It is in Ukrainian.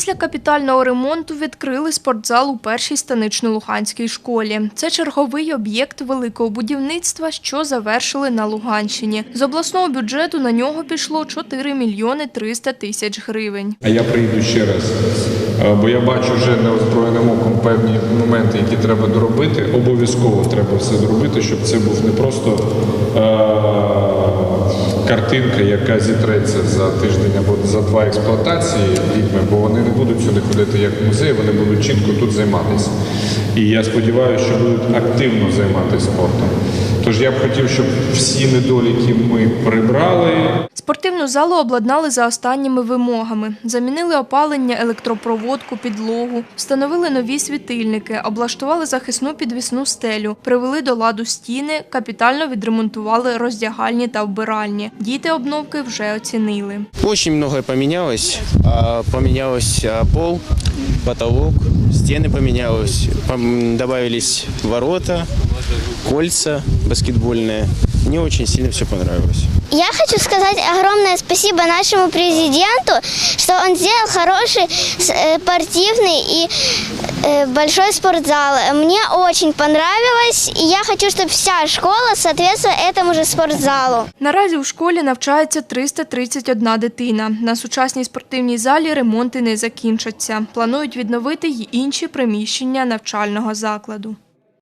Після капітального ремонту відкрили спортзал у першій станично-луганській школі. Це черговий об'єкт великого будівництва, що завершили на Луганщині. З обласного бюджету на нього пішло 4 мільйони 300 тисяч гривень. А я прийду ще раз, Е, бо я бачу вже неозброєним оком певні моменти, які треба доробити. Обов'язково треба все доробити, щоб це був не просто е- картинка, яка зітреться за тиждень або за два експлуатації дітьми, бо вони не будуть сюди ходити як в музей, вони будуть чітко тут займатися. І я сподіваюся, що будуть активно займатися спортом. Тож я б хотів, щоб всі недоліки ми прибрали. Спортивну залу обладнали за останніми вимогами. Замінили опалення, електропроводку, підлогу, встановили нові світильники, облаштували захисну підвісну стелю, привели до ладу стіни, капітально відремонтували роздягальні та вбиральні. Діти обновки вже оцінили. Очень многое поменялось. А, пол, потолок, стены поменялось. Пом- Добавились ворота, кольца баскетбольные. Мне очень сильно все понравилось. Я хочу сказать огромное спасибо нашему президенту, что он сделал хороший с- э, спортивный и э, большой спортзал. Мне очень понравилось, и я хочу, чтобы вся школа соответствовала этому же спортзалу. Наразі у школі навчається 331 дитина. На сучасній спортивній залі ремонти не закінчаться. Планують відновити й інші приміщення навчального закладу.